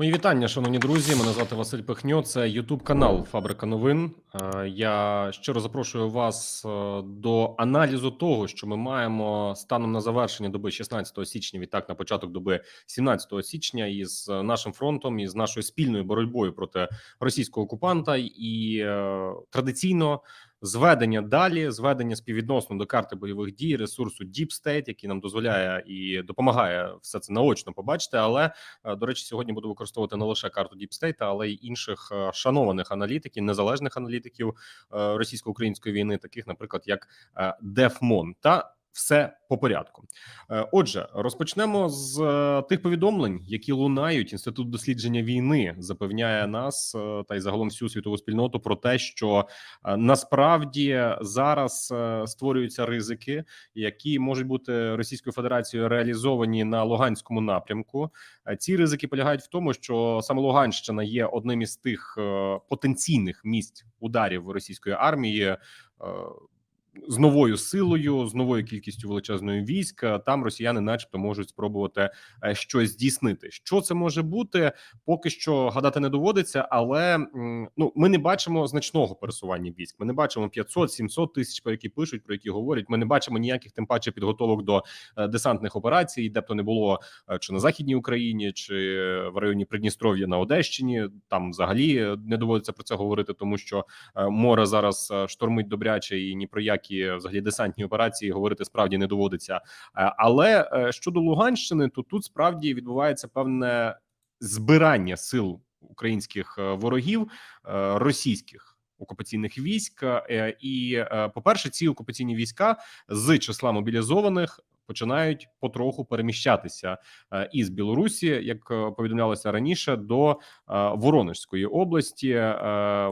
Мої вітання, шановні друзі. Мене звати Василь Пихньо. Це Ютуб канал Фабрика новин. Е, Я щиро запрошую вас е, до аналізу того, що ми маємо станом на завершення доби 16 січня. Відтак на початок доби 17 січня із нашим фронтом і з нашою спільною боротьбою проти російського окупанта, і е, традиційно зведення далі, зведення співвідносно до карти бойових дій, ресурсу Deep State, який нам дозволяє і допомагає все це наочно побачити. Але е, до речі, сьогодні буду використовувати не лише карту Deep State, але й інших е, шанованих аналітиків, незалежних аналітиків е, російсько-української війни, таких, наприклад, як Дефмон та. Все по порядку. Е, Отже, розпочнемо з е, тих повідомлень, які лунають. Інститут дослідження війни запевняє нас е, та й загалом всю світову спільноту про те, що насправді зараз створюються ризики, які можуть бути Російською Федерацією реалізовані на Луганському напрямку. Ці ризики полягають в тому, що саме Луганщина є одним із тих потенційних місць ударів російської армії. З новою силою, з новою кількістю величезної війська, там росіяни, начебто, можуть спробувати е, щось здійснити. Що це може бути, поки що гадати не доводиться, але ну ми не бачимо значного пересування військ. Ми не бачимо 500-700 тисяч, про які пишуть, про які говорять. Ми не бачимо ніяких тим паче підготовок до е, десантних операцій, де б то не було е, чи на західній Україні, чи в районі Придністров'я на Одещині. Там взагалі не доводиться про це говорити, тому що море зараз штормить добряче, і ні про які взагалі десантні операції говорити справді не доводиться. Е, Але е, щодо Луганщини, то тут справді відбувається певне збирання сил українських е, ворогів е, російських. Окупаційних військ Е, і, е, по перше, ці окупаційні війська з числа мобілізованих починають потроху переміщатися е, із Білорусі, як е, повідомлялося раніше, до е, Воронежської області.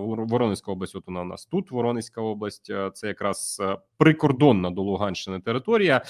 Воронезька область, от вона у нас тут. Воронезька область, це якраз прикордонна до Луганщини територія.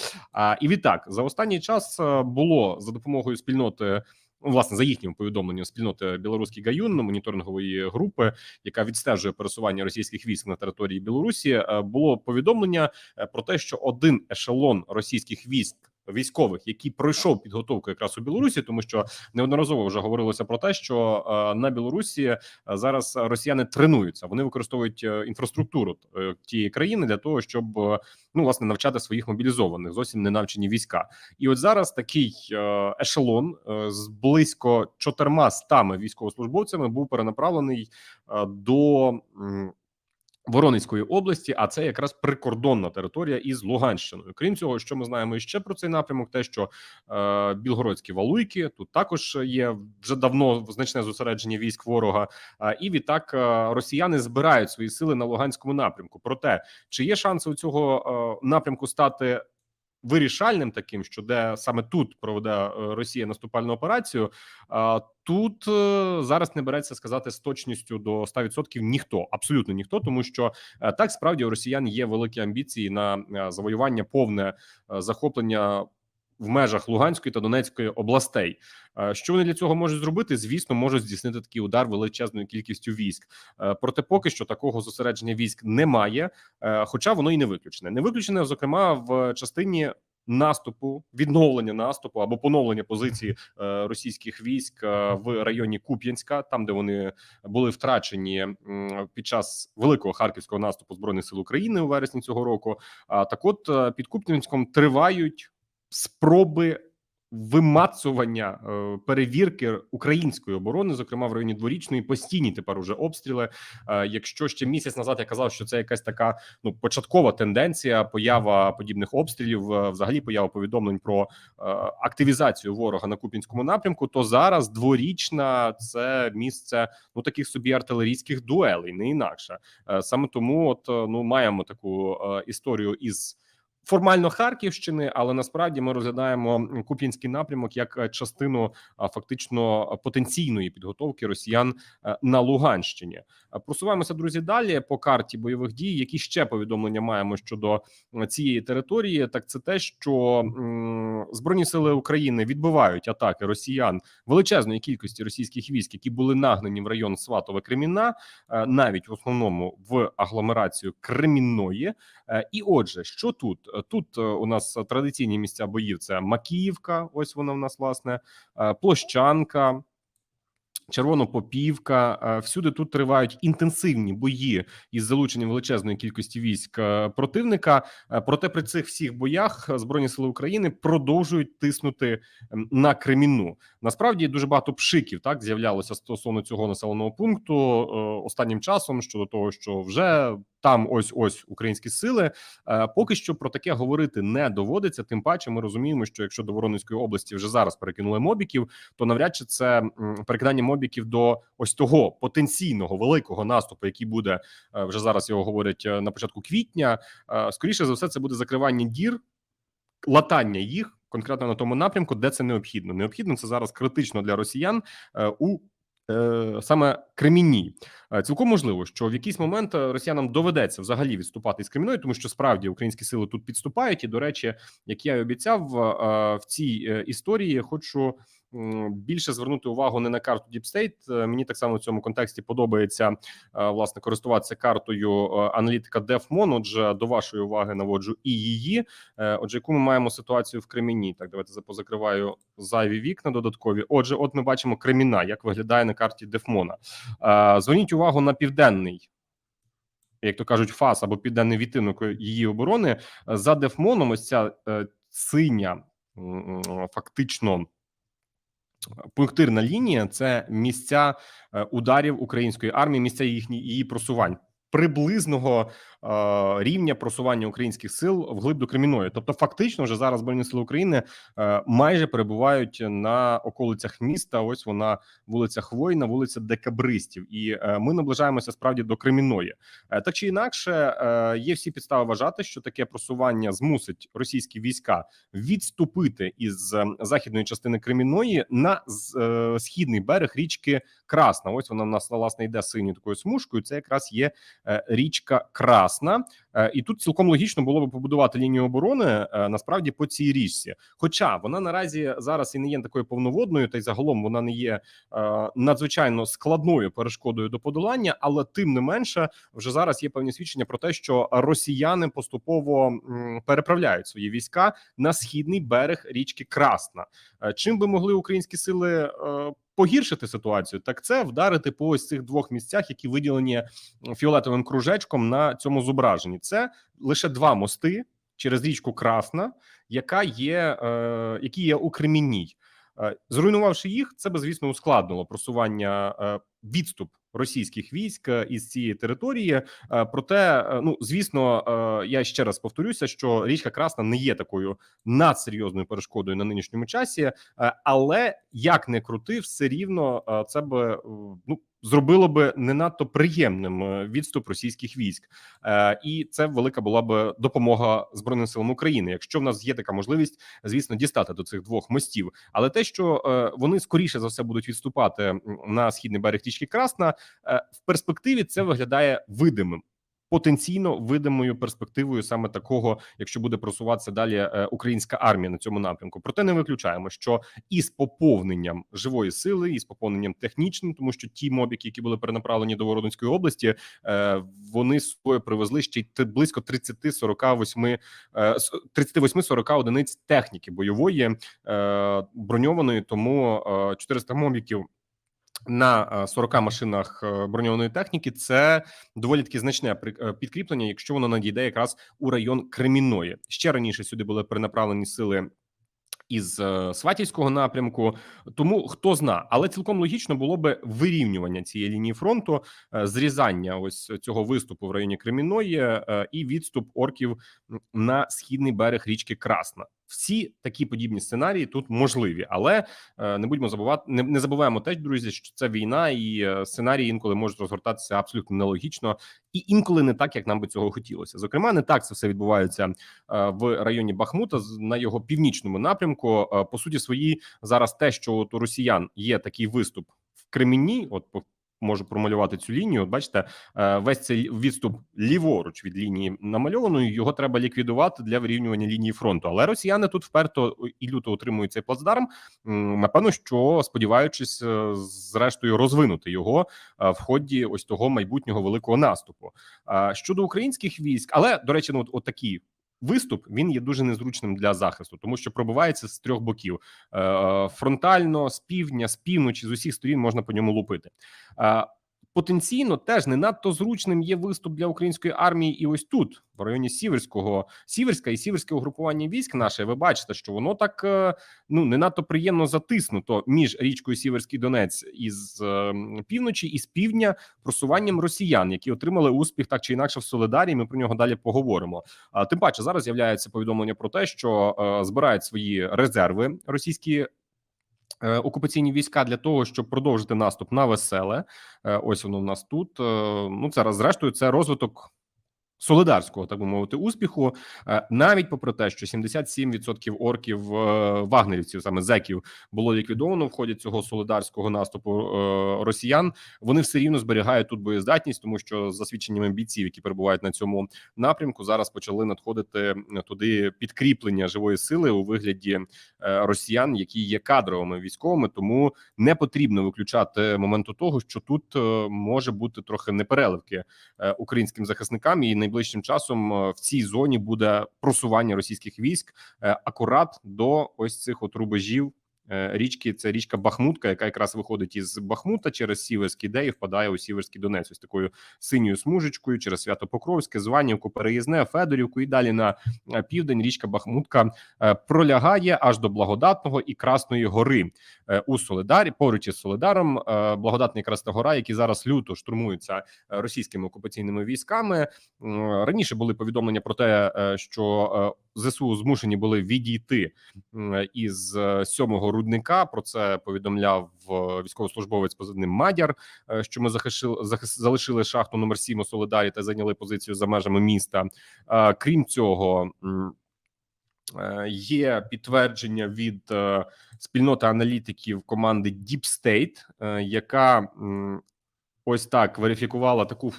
І відтак за останній час було за допомогою спільноти. Ну, Власне, за їхнім повідомленням спільноти білоруський гаюн моніторингової групи, яка відстежує пересування російських військ на території Білорусі, е, було повідомлення е, про те, що один ешелон російських військ. Військових, які пройшов підготовку якраз у Білорусі, тому що неодноразово вже говорилося про те, що е, на Білорусі е, зараз росіяни тренуються. Вони використовують е, інфраструктуру тієї країни для того, щоб ну власне навчати своїх мобілізованих, зовсім не навчені війська. І от зараз такий ешелон з близько 400 військовослужбовцями був перенаправлений до. Воронезької області, а це якраз прикордонна територія із Луганщиною. Крім цього, що ми знаємо ще про цей напрямок, те, що е, білгородські валуйки тут також є вже давно значне зосередження військ ворога. Е, і відтак е, росіяни збирають свої сили на Луганському напрямку. Проте чи є шанси у цього е, напрямку стати вирішальним, таким, що де саме тут проведе е, Росія наступальну операцію? Тут е, зараз не береться сказати з точністю до 100% ніхто, абсолютно ніхто, тому що е, так справді у росіян є великі амбіції на завоювання, повне захоплення в межах Луганської та Донецької областей. Е, Що вони для цього можуть зробити? Звісно, можуть здійснити такий удар величезною кількістю військ. Е, Проте, поки що такого зосередження військ немає, е, хоча воно і не виключене. Не виключене, зокрема, в частині. Наступу, відновлення наступу або поновлення позиції російських військ в районі Куп'янська, там де вони були втрачені під час великого харківського наступу збройних сил України у вересні цього року. А так, от під Куп'янськом тривають спроби вимацування е, перевірки української оборони, зокрема в районі дворічної, постійні тепер уже обстріли. Е, Якщо ще місяць назад я казав, що це якась така ну початкова тенденція, поява подібних обстрілів, е, взагалі поява повідомлень про активізацію ворога на Купінському напрямку, то зараз дворічна це місце ну таких собі артилерійських дуелей, не інакше. Саме тому, от ну маємо таку історію із. Формально Харківщини, але насправді ми розглядаємо Куп'янський напрямок як е, частину фактично потенційної підготовки росіян е, на Луганщині. Е, Просуваємося, друзі, далі по карті бойових дій. Які ще повідомлення маємо щодо е, цієї території? Так це те, що збройні сили України відбивають атаки росіян величезної кількості російських військ, які були нагнані в район Сватове Кремінна, е, навіть в основному в агломерацію Кремінної. Е, І отже, що тут? Е, Тут е, у нас традиційні місця боїв: це Макіївка, ось вона в нас власне, Площанка. Червонопопівка. е, Всюди тут тривають інтенсивні бої із залученням величезної кількості військ е, противника. Е, Проте при цих всіх боях збройні сили України продовжують тиснути на Кремінну. Насправді дуже багато пшиків так з'являлося стосовно цього населеного пункту останнім часом щодо того, що вже там ось ось українські сили. Е, Поки що про таке говорити не доводиться. Тим паче, ми розуміємо, що якщо до Воронезької області вже зараз перекинули мобіків, то навряд чи це перекидання мобіків до ось того потенційного великого наступу, який буде е, вже зараз. Його говорять е, на початку квітня. Скоріше за все, це буде закривання дір, латання їх конкретно на тому напрямку, де це необхідно. Необхідно це зараз критично для росіян у саме Кремінні. Е, Цілком можливо, що в якийсь момент е, росіянам доведеться взагалі відступати з Кремінної, тому що справді українські сили тут підступають. І до речі, як я й обіцяв е, в цій історії, хочу більше звернути увагу не на карту. Е, Мені так само в цьому контексті подобається власне користуватися картою аналітика DefMon. Отже, до вашої уваги наводжу і її. Отже, яку ми маємо ситуацію в Креміні? Так, давайте за- позакриваю зайві вікна додаткові. Отже, от ми бачимо Креміна, як виглядає на карті Дефмона. Зверніть увагу на південний. Як то кажуть, фас або південний відтинок її оборони за Дефмоном. Ось ця е, синя, фактично пунктирна лінія це місця е, ударів української армії, місця їхні її просувань. Приблизного е, рівня просування українських сил вглиб до Креміної, тобто фактично, вже зараз збройні сили України е, майже перебувають на околицях міста. Ось вона вулиця Хвойна, вулиця Декабристів, і е, ми наближаємося справді до Креміної. Е, так чи інакше, е, є всі підстави вважати, що таке просування змусить російські війська відступити із е, західної частини Креміної на е, східний берег річки Красна. Ось вона в нас власне йде синьою такою смужкою. Це якраз є е, річка Красна, Е, і тут цілком логічно було би побудувати лінію оборони е, насправді по цій річці. Хоча вона наразі зараз і не є такою повноводною, та й загалом вона не є надзвичайно складною перешкодою до подолання, але тим не менше, вже зараз є певні свідчення про те, що росіяни поступово переправляють свої війська на східний берег річки Красна. Чим би могли українські сили погіршити ситуацію, так це вдарити по ось цих двох місцях, які виділені фіолетовим кружечком на цьому зображенні. Це лише два мости через річку Красна, яка є, е, які є у Кремінній. Е, Зруйнувавши їх, це би звісно ускладнило просування е, відступ російських військ е, із цієї території. Е, Проте, е, ну звісно, я ще раз повторюся, що річка Красна не є такою надсерйозною перешкодою на нинішньому часі, але як не крути, все рівно це би ну. Зробило би не надто приємним е, відступ російських військ, е, і це велика була б допомога збройним силам України. Якщо в нас є така можливість, звісно, дістати до цих двох мостів. Але те, що е, вони скоріше за все будуть відступати на східний берег річки Красна, в перспективі це виглядає видимим. Потенційно видимою перспективою саме такого, якщо буде просуватися далі е, українська армія на цьому напрямку. Проте не виключаємо, що із поповненням живої сили, і з поповненням технічним, тому що ті мобіки, які були перенаправлені до Воронезької області, е, вони з собою привезли ще й близько 30-48 е, с- 38-40 одиниць техніки бойової е, броньованої. Тому е, 400 мобіків. На е, 40 машинах е, броньованої техніки це доволі таки значне е, підкріплення, якщо воно надійде якраз у район Кремінної. Ще раніше сюди були перенаправлені сили із е, Сватівського напрямку. Тому хто зна, але цілком логічно було би вирівнювання цієї лінії фронту, е, зрізання ось цього виступу в районі Кремінної е, і відступ орків на східний берег річки Красна. Всі такі подібні сценарії тут можливі, але е, не будемо забувати, не, не забуваємо теж, друзі, що це війна, і е, сценарії інколи можуть розгортатися абсолютно нелогічно і інколи не так, як нам би цього хотілося. Зокрема, не так це все відбувається е, в районі Бахмута на його північному напрямку. По суті, свої зараз те, що от у росіян є такий виступ в Кремінні, от по- можу промалювати цю лінію. От бачите, е, весь цей відступ ліворуч від лінії намальованої. Його треба ліквідувати для вирівнювання лінії фронту. Але росіяни тут вперто і люто отримують цей плацдарм. Напевно, що сподіваючись, е, зрештою розвинути його е, в ході ось того майбутнього великого наступу. Щодо українських військ, але до речі, ну от, от такі виступ він є дуже незручним для захисту, тому що пробивається з трьох боків: Е, фронтально, з півдня, з півночі, з усіх сторін можна по ньому лупити. Потенційно теж не надто зручним є виступ для української армії, і ось тут, в районі Сіверського, Сіверська і Сіверське угрупування військ наше. Ви бачите, що воно так е, ну не надто приємно затиснуто між річкою Сіверський Донець із е, півночі і з півдня просуванням росіян, які отримали успіх так чи інакше в Солидарі. Ми про нього далі поговоримо. А тим паче зараз з'являється повідомлення про те, що е, збирають свої резерви російські. Е, Окупаційні війська для того, щоб продовжити наступ на веселе. Е, Ось воно в нас тут. Е, Ну це зрештою, це розвиток солидарського, так би мовити, успіху. Е, Навіть попри те, що 77% орків е, вагнерівців, саме зеків, було ліквідовано в ході цього солидарського наступу е, росіян. Вони все рівно зберігають тут боєздатність, тому що за свідченнями бійців, які перебувають на цьому напрямку, зараз почали надходити туди підкріплення живої сили у вигляді росіян, які є кадровими військовими. Тому не потрібно виключати моменту того, що тут може бути трохи непереливки українським захисникам, і найближчим часом е, в цій зоні буде просування російських військ е, акурат до ось цих от рубежів. Е, Річки це річка Бахмутка, яка якраз виходить із Бахмута через Сіверський де і впадає у Сіверський Донець, ось такою синьою смужечкою через Свято-Покровське, Званівку, Переїзне, Федорівку і далі на е, південь. Річка Бахмутка е, пролягає аж до Благодатного і Красної Гори у Солидарі. Поруч із Солидаром Благодатна Красна Гора, які зараз люто штурмуються російськими окупаційними військами. Раніше були повідомлення про те, що ЗСУ змушені були відійти із сьомого рудника. Про це повідомляв е, військовослужбовець позивним Мадяр. е, Що ми захишили захис- залишили шахту номер 7 у Солидарі та зайняли позицію за межами міста. Е, Крім цього. Є підтвердження від спільноти аналітиків команди Deep State, яка ось так верифікувала таку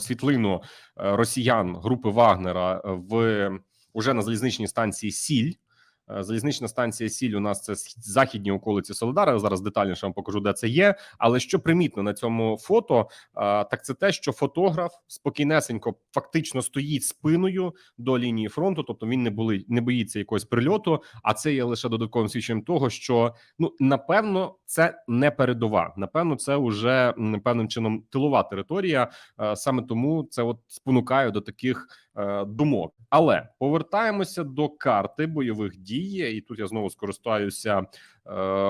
світлину росіян групи Вагнера в уже на залізничній станції Сіль. Е, Залізнична станція Сіль у нас це західні околиці Солидара. Зараз детальніше вам покажу, де це є. Але що примітно на цьому фото, е, так це те, що фотограф спокійнесенько фактично стоїть спиною до лінії фронту, тобто він не були не боїться якогось прильоту. А це є лише додатковим свідченням того, що ну напевно це не передова. Напевно, це вже певним чином тилова територія. Е, Саме тому це от спонукає до таких думок. Але повертаємося до карти бойових дій, і тут я знову скористаюся е,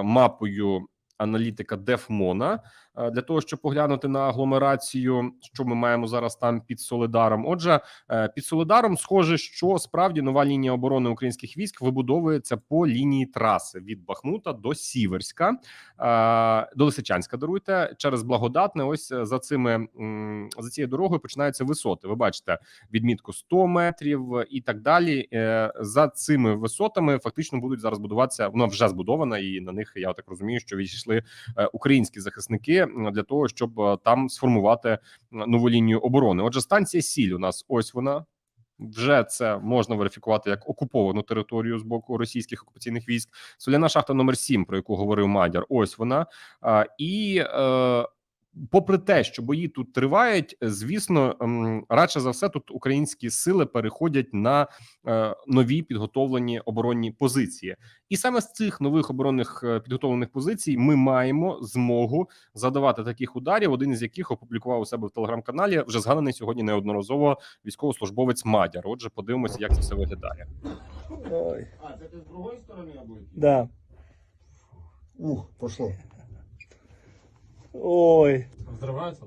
мапою аналітика Дефмона е, для того, щоб поглянути на агломерацію, що ми маємо зараз там під Солидаром. Отже, е, під Солидаром схоже, що справді нова лінія оборони українських військ вибудовується по лінії траси від Бахмута до Сіверська, е, до Лисичанська. Даруйте через благодатне. Ось е, за цими за цією дорогою починаються висоти. Ви бачите відмітку 100 метрів і так далі. Е, За цими висотами фактично будуть зараз будуватися. Вона вже збудована, і на них я так розумію, що відійшли е, українські захисники для того, щоб е, там сформувати нову лінію оборони. Отже, станція Сіль у нас ось вона. Вже це можна верифікувати як окуповану територію з боку російських окупаційних військ. Соляна шахта номер 7, про яку говорив Мадяр. Ось вона. І е, попри те, що бої тут тривають, звісно, ем, радше за все, тут українські сили переходять на е, нові підготовлені оборонні позиції, і саме з цих нових оборонних е, підготовлених позицій ми маємо змогу задавати таких ударів. Один із яких опублікував у себе в телеграм-каналі вже згаданий сьогодні неодноразово військовослужбовець Мадяр. Отже, подивимося, як це все виглядає. Ой, А, це ти з другої сторони або да. Ух, пошло. Ой. Взривається?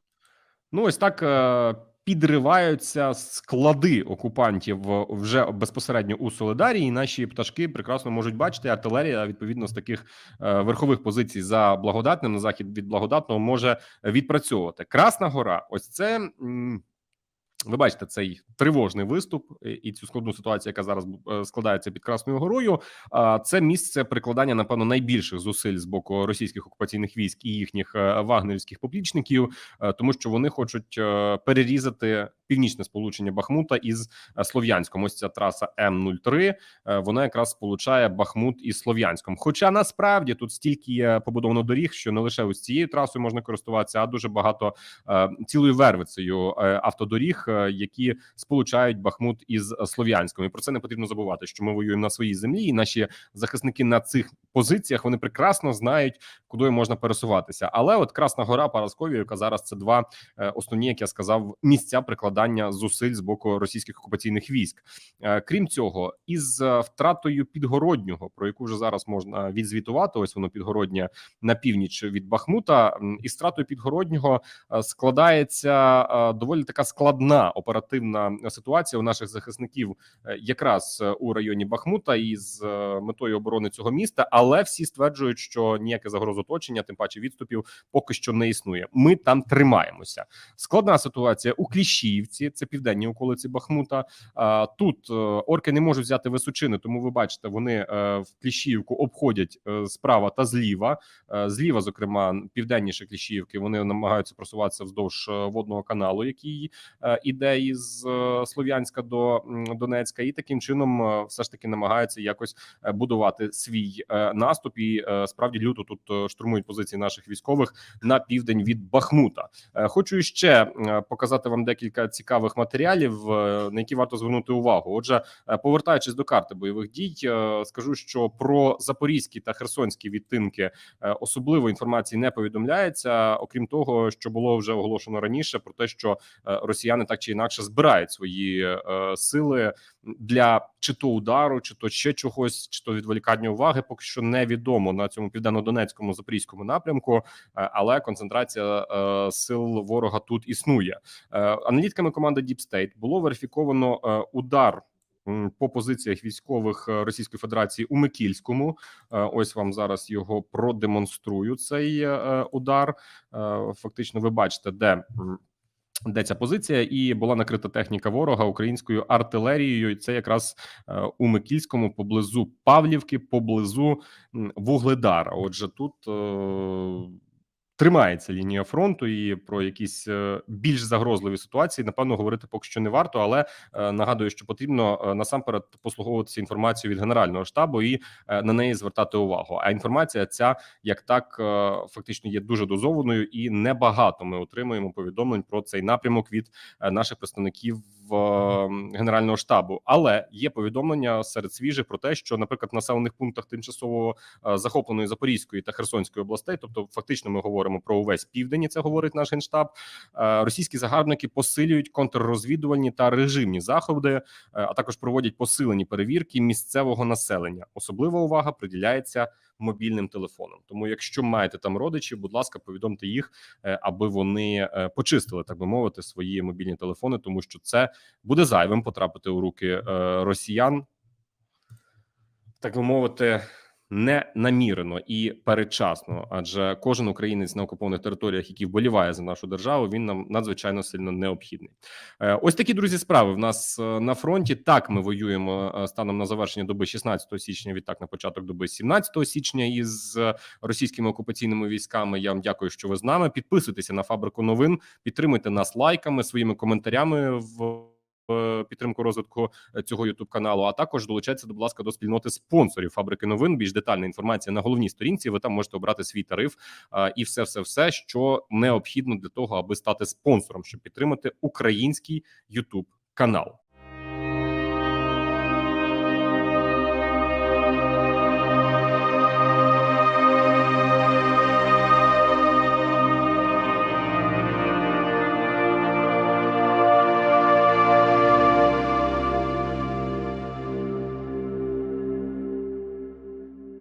Ну, ось так е, підриваються склади окупантів вже безпосередньо у Солидарі. І наші пташки прекрасно можуть бачити. Артилерія відповідно з таких е, верхових позицій за благодатним на захід від благодатного може відпрацьовувати. Красна гора. Ось це. Ви бачите цей тривожний виступ і- цю складну ситуацію, яка зараз е, складається під Красною Горою. Це місце прикладання, напевно, найбільших зусиль з боку російських окупаційних військ і їхніх е, вагнерівських поплічників, е, тому що вони хочуть перерізати північне сполучення Бахмута із е, Слов'янськом. Ось ця траса М03, е, вона якраз сполучає Бахмут із Слов'янськом. Хоча насправді тут стільки є побудовано доріг, що не лише ось цією трасою можна користуватися, а дуже багато е, цілою вервицею автодоріг, які сполучають Бахмут із Слов'янськом. І про це не потрібно забувати, що ми воюємо на своїй землі, і наші захисники на цих позиціях вони прекрасно знають, куди можна пересуватися. Але от Красна Гора, Параскові, яка зараз це два основні, як я сказав, місця прикладання зусиль з боку російських окупаційних військ. Е, Крім цього, із е, втратою підгороднього, про яку вже зараз можна відзвітувати, ось воно підгороднє на північ від Бахмута. Із втратою підгороднього е, складається доволі така складна оперативна ситуація у наших захисників, якраз у районі Бахмута, із е, метою оборони цього міста. Але всі стверджують, що ніяке загроз оточення, тим паче відступів, поки що не існує. Ми там тримаємося. Складна ситуація у Кліщіївці, це південні околиці Бахмута. Тут е, орки не можуть взяти височини, тому ви бачите, вони е, в Кліщіївку обходять е, справа та зліва. Зліва, зокрема, південніше Кліщіївки, вони намагаються просуватися вздовж водного каналу, який іде із Слов'янська до Донецька, і таким чином все ж таки намагаються якось будувати свій наступ. І справді люто тут штурмують позиції наших військових на південь від Бахмута. Хочу ще показати вам декілька цікавих матеріалів, е, на які варто звернути увагу. Отже, е, повертаючись до карти бойових дій, е, скажу, що про запорізькі та херсонські відтинки особливо інформації не повідомляється, окрім того, що було вже оголошено раніше, про те, що росіяни так чи інакше збирають свої сили для чи то удару, чи то ще чогось, чи то відволікання уваги. Поки що невідомо на цьому південно-донецькому запорізькому напрямку, е, але концентрація е, сил ворога тут існує. Е, Аналітками команди Deep State було верифіковано удар. По позиціях військових Російської Федерації у Микільському, ось вам зараз його продемонструю. Цей удар. Фактично, ви бачите, де де ця позиція, і була накрита техніка ворога українською артилерією. Це якраз е, у Микільському, поблизу Павлівки, поблизу Вугледара. Отже, тут. Тримається лінія фронту, і про якісь е, більш загрозливі ситуації напевно говорити поки що не варто. Але е, нагадую, що потрібно е, насамперед послуговуватися інформацією від генерального штабу і на неї звертати увагу. А інформація ця як так фактично є дуже дозованою, і небагато ми отримуємо повідомлень про цей напрямок від наших представників генерального штабу. Але є повідомлення серед свіжих про те, що, наприклад, в населених пунктах тимчасово е, захопленої Запорізької та Херсонської областей, тобто фактично ми говоримо про увесь південь, і це говорить наш генштаб. е, Російські загарбники посилюють контррозвідувальні та режимні заходи, е, а також проводять посилені перевірки місцевого населення. Особлива увага приділяється мобільним телефоном. Тому, якщо маєте там родичів, будь ласка, повідомте їх, е, аби вони е, почистили, так би мовити, свої мобільні телефони, тому що це буде зайвим потрапити у руки е, росіян, так би мовити. Не намірено і передчасно, адже кожен українець на окупованих територіях, який вболіває за нашу державу, він нам надзвичайно сильно необхідний. Е, Ось такі друзі справи в нас е, на фронті. Так, ми воюємо е, станом на завершення доби 16 січня. Відтак на початок доби 17 січня із російськими окупаційними військами. Я вам дякую, що ви з нами. Підписуйтеся на фабрику новин, підтримуйте нас лайками, своїми коментарями в. В Підтримку розвитку е, цього youtube каналу, а також долучайтеся, будь ласка, до спільноти спонсорів фабрики новин. Більш детальна інформація на головній сторінці. Ви там можете обрати свій тариф і все, все, все, що необхідно для того, аби стати спонсором, щоб підтримати український youtube канал.